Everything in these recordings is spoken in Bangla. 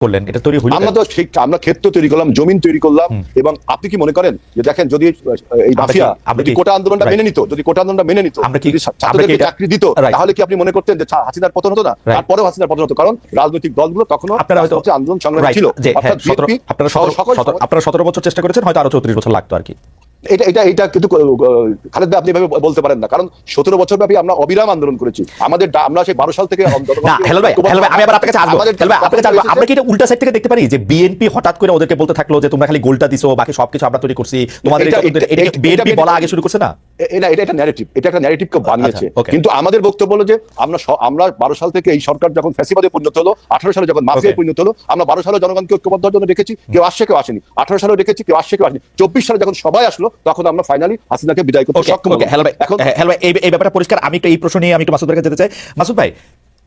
করলেন এটা তৈরি হইল আমরা তো ঠিক আমরা ক্ষেত্র তৈরি করলাম জমিন তৈরি করলাম এবং আপনি কি মনে করেন যে দেখেন যদি এই মাফিয়া যদি কোটা আন্দোলনটা মেনে নিত যদি কোটা আন্দোলনটা মেনে নিত আমরা কি- ছাত্রদেরকে চাকরি দিত তাহলে কি আপনি মনে করতেন যে হাসিনার পতন হতো না. তারপরেও হাসিনার পতন হতো কারণ রাজনৈতিক দলগুলো তখনও আপনারা হয়তো আন্দোলন সংগ্রাম ছিল। হ্যাঁ, আপনারা সকল আপনারা সতেরো বছর চেষ্টা করেছেন হয়তো আরও চৌত্রিশ বছর লাগতো আর কি। এটা এটা এটা কিন্তু খালেদ আপনি এভাবে বলতে পারেন না। কারণ সতেরো বছর ব্যাপী আমরা অবিরাম আন্দোলন করেছি। আমাদের আমরা সেই বারো সাল থেকে আমি আবার আপনার কাছে আসব আমরা কি এটা উল্টা সাইড থেকে দেখতে পারি? যে বিএনপি হঠাৎ করে ওদেরকে বলতে থাকল যে তোমরা খালি গোলটা দিছো বাকি সবকিছু আমরা তৈরি করছি। তোমাদের বিএনপি বলা আগে শুরু করছে না? এটা এটা একটা ন্যারেটিভ এটা একটা ন্যারেটিভকে বানিয়েছে। আচ্ছা, কিন্তু আমাদের বক্তব্য হলো যে আমরা আমরা বারো সাল থেকে এই সরকার যখন ফ্যাসিবাদে পরিণত হলো আঠারো সালে যখন মাফিয়ায় পরিণত হলো আমরা বারো সালে জনগণকে ঐক্যবদ্ধ জন্য রেখেছি কেউ আসছে কেউ আসেনি। আঠারো সালে রেখেছি কেউ আসছে কেউ আসেনি। চব্বিশ সালে যখন সবাই আসলো তখন আমরা ফাইনালি হাসিনাকে বিদায় করতে সক্ষম হ্যালো ভাই হ্যালো ভাই এই এই ব্যাপারটা পরিষ্কার আমি একটা এই প্রশ্ন নিয়ে আমি একটু মাসুদ ভাইকে যেতে চাই। মাসুদ ভাই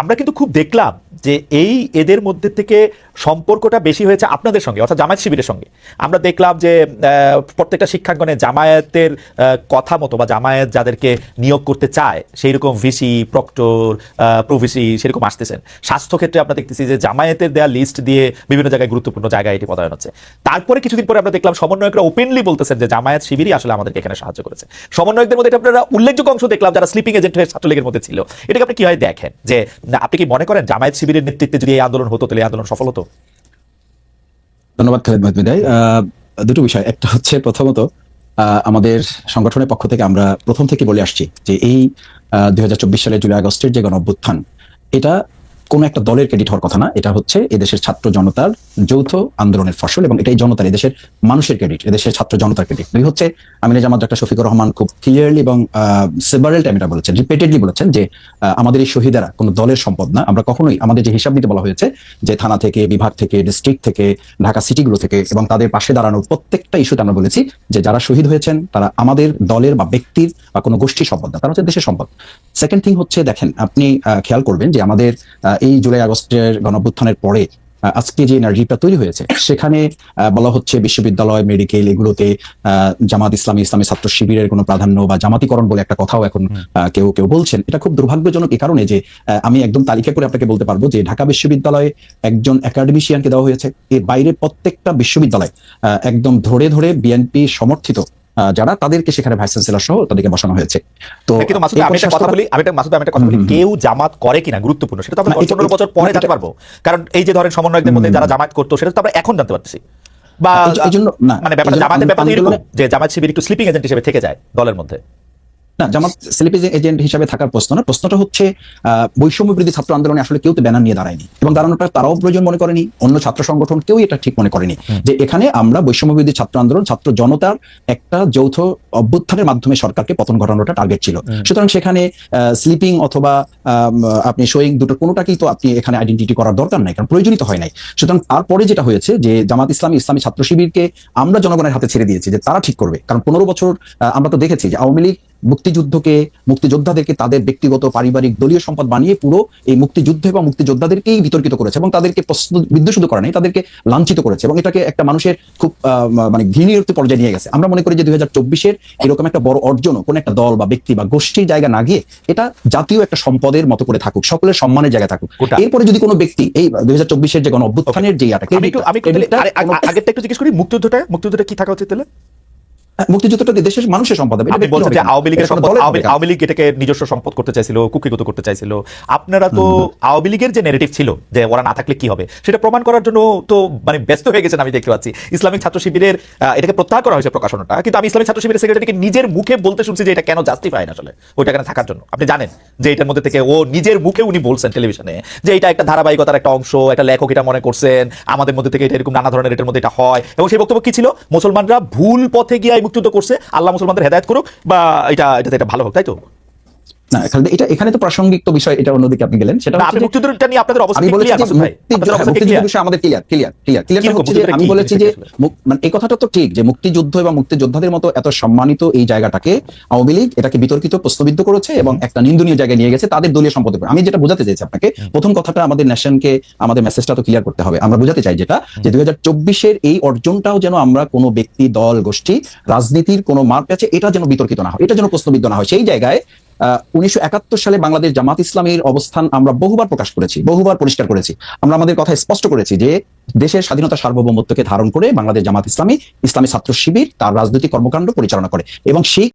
আমরা কিন্তু খুব দেখলাম যে এই এদের মধ্যে থেকে সম্পর্কটা বেশি হয়েছে আপনাদের সঙ্গে, অর্থাৎ জামায়াত শিবিরের সঙ্গে। আমরা দেখলাম যে প্রত্যেকটা শিক্ষাঙ্গনে জামায়াতের কথা মতো বা জামায়াত যাদেরকে নিয়োগ করতে চায় সেই রকম ভিসি প্রক্টর প্রভিসি সেরকম আসতেছেন। স্বাস্থ্যক্ষেত্রে আমরা দেখতেছি যে জামায়াতের দেওয়া লিস্ট দিয়ে বিভিন্ন জায়গায় গুরুত্বপূর্ণ জায়গায় এটি পদায়ন হচ্ছে। তারপরে কিছুদিন পরে আমরা দেখলাম সমন্বয়করা ওপেনলি বলতেছেন যে জামায়াত শিবিরই আসলে আমাদেরকে এখানে সাহায্য করেছে। সমন্বয়কদের মধ্যে এটা আপনারা উল্লেখযোগ্য অংশ দেখলাম যারা স্লিপিং এজেন্ট হয়ে ছাত্রলীগের মধ্যে ছিল। এটাকে আপনি কীভাবে দেখেন? যে আপনি কি মনে করেন জামায়াত শিবিরের নেতৃত্বে যদি এই আন্দোলন হতো, তাহলে এই আন্দোলন সফল হতো? ধন্যবাদ খালেদ মাহমুদাই দুটো বিষয়। একটা হচ্ছে প্রথমত আমাদের সংগঠনের পক্ষ থেকে আমরা প্রথম থেকে বলে আসছি যে এই দুই সালে জুলাই আগস্টের যে গণ এটা কোনো একটা দলের ক্রেডিট হওয়ার কথা না, এটা হচ্ছে এদেশের ছাত্র জনতার যৌথ আন্দোলনের ফসল এবং এটাই জনতার, এদেশের মানুষের ক্রেডিট এদেশের ছাত্র জনতার ক্রেডিট দুই হচ্ছে আমির জামাত ডাক্তার শফিকুর রহমান খুব ক্লিয়ারলি এবং সেভারেল টাইম এটা বলেছেন রিপিটেডলি বলেছেন যে আমাদের এই শহীদেরা কোনো দলের সম্পদ না। আমরা কখনোই, আমাদের যে হিসাব নিতে বলা হয়েছে যে থানা থেকে, বিভাগ থেকে ডিস্ট্রিক্ট থেকে, ঢাকা সিটিগুলো থেকে এবং তাদের পাশে দাঁড়ানোর প্রত্যেকটা ইস্যুতে আমরা বলেছি যে যারা শহীদ হয়েছেন, তারা আমাদের দলের বা ব্যক্তির বা কোনো গোষ্ঠীর সম্পদ না, তারা হচ্ছে দেশের সম্পদ। সেকেন্ড থিং হচ্ছে, দেখেন, আপনি খেয়াল করবেন যে আমাদের এই জুলাই আগস্টের গণঅভ্যুত্থানের পরে আজকে যে এনার্জিটা তৈরি হয়েছে সেখানে বলা হচ্ছে বিশ্ববিদ্যালয় মেডিকেল এগুলোতে জামাত ইসলামী ইসলামী ছাত্র শিবিরের কোনো প্রাধান্য বা জামাতিকরণ বলে একটা কথাও এখন কেউ কেউ বলছেন। এটা খুব দুর্ভাগ্যজনক এই কারণে যে আমি একদম তালিকা করে আপনাকে বলতে পারব যে ঢাকা বিশ্ববিদ্যালয়ে একজন একাডেমিশিয়ানকে দেওয়া হয়েছে। এর বাইরে প্রত্যেকটা বিশ্ববিদ্যালয় একদম ধরে ধরে বিএনপি সমর্থিত যারা তাদেরকে সেখানে ভাইস চ্যান্সেলর সহ তাদেরকে বসানো হয়েছে। তো কিন্তু মাসুদ আমি একটা কথা বলি আমি একটা মাসুদ আমি একটা কথা বলি। কেউ জামাত করে কিনা গুরুত্বপূর্ণ সেটা তো আমরা না, এটা- পনেরো বছর পরে জানতে পারব। কারণ এই যে ধরেন সমন্বয়কদের মধ্যে যারা জামাত করতো সেটা তো আমরা এখন জানতে পারছি বা এই জন্য না, মানে ব্যাপারটা জামাতের ব্যাপার এরকম যে জামাত শিবির একটু স্লিপিং এজেন্ট হিসেবে থেকে যায় দলের মধ্যে। না জামাত স্লিপেজ এজেন্ট হিসাবে থাকার প্রশ্ন না। প্রশ্নটা হচ্ছে বৈষম্য বিরোধী ছাত্র আন্দোলনে আসলে কেউ তো ব্যানার নিয়ে দাঁড়ায়নি। এবং দাঁড়ানোটা তারাও প্রয়োজন মনে করেনি অন্য ছাত্র সংগঠন কেউ এটা ঠিক মনে করেনি। যে এখানে আমরা বৈষম্য বিরোধী ছাত্র আন্দোলন ছাত্র জনতার একটা যৌথ অভ্যুত্থানের মাধ্যমে সরকারকে পতন ঘটানোটা টার্গেট ছিল। সুতরাং সেখানে স্লিপিং অথবা আপনি শোয়িং দুটো কোনোটাকেই তো আপনি এখানে আইডেন্টিটি করার দরকার নাই কারণ প্রয়োজনীয় হয় নাই। সুতরাং তারপরে যেটা হয়েছে যে জামাত ইসলামী ইসলামী ছাত্র শিবিরকে আমরা জনগণের হাতে ছেড়ে দিয়েছি যে তারা ঠিক করবে। কারণ পনেরো বছর আহ, আমরা তো দেখেছি যে আওয়ামী লীগ মুক্তিযুদ্ধকে মুক্তিযোদ্ধাদেরকে তাদের ব্যক্তিগত পারিবারিক দলীয় সম্পদ বানিয়ে পুরো এই মুক্তিযুদ্ধ এবং মুক্তিযোদ্ধাদেরকেই বিতর্কিত করেছে এবং তাদেরকে প্রশ্ন- শুধু করে নাই তাদেরকে লাঞ্ছিত করেছে এবং এটাকে একটা মানুষের খুব মানে ঘৃণীয় পর্যায়ে নিয়ে গেছে। আমরা মনে করি যে দুই হাজার চব্বিশের এরকম একটা বড় অর্জন কোন একটা দল বা ব্যক্তি বা গোষ্ঠীর জায়গা না গিয়ে এটা জাতীয় একটা সম্পদের মতো করে থাকুক সকলের সম্মানের জায়গায় থাকুক। এরপরে যদি কোনো ব্যক্তি এই দুই হাজার চব্বিশের যে গণ অভ্যুত্থানের যে ইয়াটা আমি আগেরটা একটু জিজ্ঞেস করি মুক্তিযুদ্ধটা মুক্তিযুদ্ধটা কি থাকা উচিত তাহলে? মুক্তিযুদ্ধটা দেশের মানুষের সম্পদ হবে। আপনি বলছেন যে আওয়ামী লীগের সম্পদ আওয়ামী লীগ এটাকে নিজস্ব সম্পদ করতে চাইছিল কুকিগত করতে চাইছিল। আপনারা তো আওয়ামী লীগের যে নেগেটিভ ছিল যে ওরা না থাকলে কি হবে সেটা প্রমাণ করার জন্য তো মানে ব্যস্ত হয়ে গেছেন আমি দেখতে পাচ্ছি। ইসলামিক ছাত্র শিবিরের এটাকে প্রত্যাহার করা হয়েছে প্রকাশনাটা। কিন্তু আমি ইসলামিক ছাত্র শিবিরের সেক্রেটারিকে নিজের মুখে বলতে শুনছি যে এটা কেন জাস্টিফাই না আসলে ওইটা কেন থাকার জন্য। আপনি জানেন যে এটার মধ্যে থেকে ও নিজের মুখে উনি বলছেন টেলিভিশনে যে এটা একটা ধারাবাহিকতার একটা অংশ একটা লেখক এটা মনে করছেন আমাদের মধ্যে থেকে এটা এরকম নানা ধরনের এটার মধ্যে এটা হয়। এবং সেই বক্তব্য কি ছিল? মুসলমানরা ভুল পথে গিয়ে মুক্তিযুদ্ধ করছে আল্লাহ মুসলমানদের হেদায়ত করুক বা এটা এটা ভালো হোক তাই তো? না এটা এখানে তো প্রাসঙ্গিক তো বিষয় এটা অন্যদিকে আপনি গেলেন। সেটা আপনি মুক্তিযুদ্ধটা নিয়ে আপনাদের অবস্থা আমি বলেছি ক্লিয়ার যে মুক্তিযুদ্ধ আপনাদের অবস্থা মুক্তিযুদ্ধ ক্লিয়ার বিষয়ে আমাদের clear clear clear clear clear হচ্ছে যে আমি বলেছি যে মানে এই কথাটা তো ঠিক যে মুক্তিযুদ্ধ এবং মুক্তিযোদ্ধাদের মতো এত সম্মানিত এই জায়গাটাকে আওয়ামী লীগ এটাকে বিতর্কিত প্রশ্নবিদ্ধ করেছে এবং একটা নিন্দনীয় জায়গায় নিয়ে গেছে তাদের দলীয় সম্পদের উপর। আমি যেটা বোঝাতে চাইছি আপনাকে প্রথম কথাটা আমাদের ন্যাশনকে আমাদের মেসেজটা তো ক্লিয়ার করতে হবে। আমরা বোঝাতে চাই যেটা যে দুই হাজার চব্বিশের এই অর্জনটাও যেন আমরা কোনো ব্যক্তি দল গোষ্ঠী রাজনীতির কোনো মার প্যাচে এটা যেন বিতর্কিত না হয় এটা যেন প্রশ্নবিদ্ধ না হয়। সেই জায়গায় উনিশশো একাত্তর সালে বাংলাদেশ জামাত ইসলামের অবস্থান আমরা বহুবার প্রকাশ করেছি, বহুবার পরিষ্কার করেছি। আমরা আমাদের কথা স্পষ্ট করেছি যে দেশের স্বাধীনতা সার্বভৌমত্বকে ধারণ করে বাংলাদেশ জামাত ইসলামী ইসলামী ছাত্র শিবির তার রাজনৈতিক কর্মকাণ্ড পরিচালনা করে এবং সেই